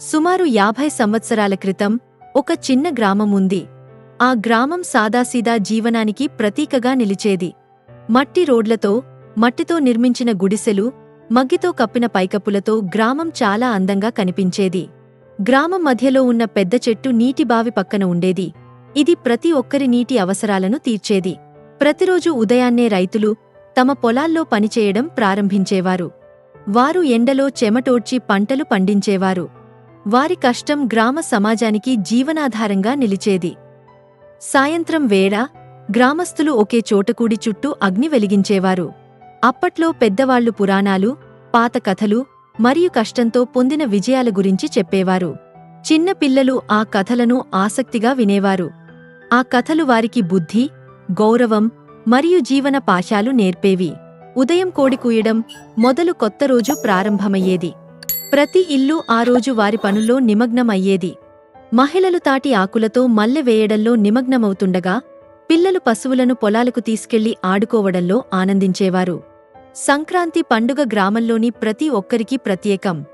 సుమారు యాభై సంవత్సరాల క్రితం ఒక చిన్న గ్రామం ఉంది. ఆ గ్రామం సాదాసీదా జీవనానికి ప్రతీకగా నిలిచేది. మట్టి రోడ్లతో మట్టితో నిర్మించిన గుడిసెలు మగ్గితో కప్పిన పైకప్పులతో గ్రామం చాలా అందంగా కనిపించేది. గ్రామం మధ్యలో ఉన్న పెద్ద చెట్టు నీటి బావి పక్కన ఉండేది. ఇది ప్రతి ఒక్కరి నీటి అవసరాలను తీర్చేది. ప్రతిరోజు ఉదయాన్నే రైతులు తమ పొలాల్లో పనిచేయడం ప్రారంభించేవారు. వారు ఎండలో చెమటోడ్చి పంటలు పండించేవారు. వారి కష్టం గ్రామ సమాజానికి జీవనాధారంగా నిలిచేది. సాయంత్రం వేళ గ్రామస్థులు ఒకే చోటకూడి చుట్టూ అగ్ని వెలిగించేవారు. అప్పట్లో పెద్దవాళ్ళు పురాణాలు పాత కథలు మరియు కష్టంతో పొందిన విజయాల గురించి చెప్పేవారు. చిన్న పిల్లలు ఆ కథలను ఆసక్తిగా వినేవారు. ఆ కథలు వారికి బుద్ధి గౌరవం మరియు జీవన పాశాలు నేర్పేవి. ఉదయం కోడి కూయడం మొదలు కొత్త రోజు ప్రారంభమయ్యేది. ప్రతి ఇల్లు ఆ రోజు వారి పనుల్లో నిమగ్నమయ్యేది. మహిళలు తాటి ఆకులతో మల్లె వేయడంలో నిమగ్నమవుతుండగా పిల్లలు పశువులను పొలాలకు తీసుకెళ్ళి ఆడుకోవడంలో ఆనందించేవారు. సంక్రాంతి పండుగ గ్రామంలోని ప్రతి ఒక్కరికి ప్రత్యేకం.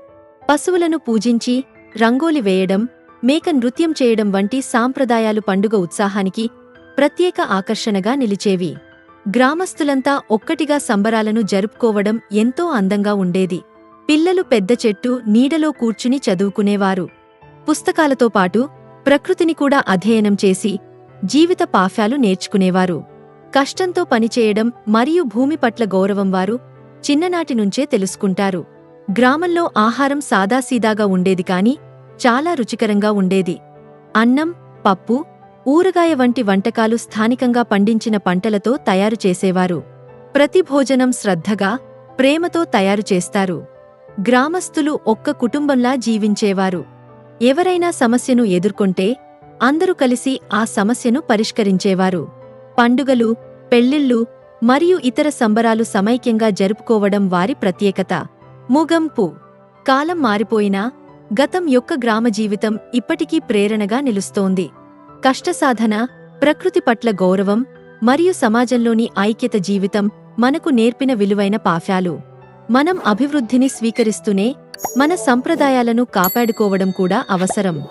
పశువులను పూజించి రంగోలి వేయడం మేక నృత్యం చేయడం వంటి సాంప్రదాయాలు పండుగ ఉత్సాహానికి ప్రత్యేక ఆకర్షణగా నిలిచేవి. గ్రామస్తులంతా ఒక్కటిగా సంబరాలను జరుపుకోవడం ఎంతో అందంగా ఉండేది. పిల్లలు పెద్ద చెట్టు నీడలో కూర్చుని చదువుకునేవారు. పుస్తకాలతో పాటు ప్రకృతిని కూడా అధ్యయనం చేసి జీవిత పాఫ్యాలు నేర్చుకునేవారు. కష్టంతో పనిచేయడం మరియు భూమి పట్ల గౌరవం వారు చిన్ననాటి నుంచే తెలుసుకుంటారు. గ్రామంలో ఆహారం సాదాసీదాగా ఉండేది కాని చాలా రుచికరంగా ఉండేది. అన్నం పప్పు ఊరగాయ వంటి వంటకాలు స్థానికంగా పండించిన పంటలతో తయారు చేసేవారు. ప్రతి భోజనం శ్రద్ధగా ప్రేమతో తయారు చేస్తారు. గ్రామస్తులు ఒక్క కుటుంబంలా జీవించేవారు. ఎవరైనా సమస్యను ఎదుర్కొంటే అందరూ కలిసి ఆ సమస్యను పరిష్కరించేవారు. పండుగలు పెళ్ళిళ్ళు మరియు ఇతర సంబరాలు సమైక్యంగా జరుపుకోవడం వారి ప్రత్యేకత. ముగంపు కాలం మారిపోయినా గతం యొక్క గ్రామ జీవితం ఇప్పటికీ ప్రేరణగా నిలుస్తోంది. కష్టసాధన ప్రకృతి పట్ల గౌరవం మరియు సమాజంలోని ఐక్యత జీవితం మనకు నేర్పిన విలువైన పాఫ్యాలు మనం అభివృద్ధిని స్వీకరిస్తూనే మన సంప్రదాయాలను కాపాడుకోవడం కూడా అవసరం.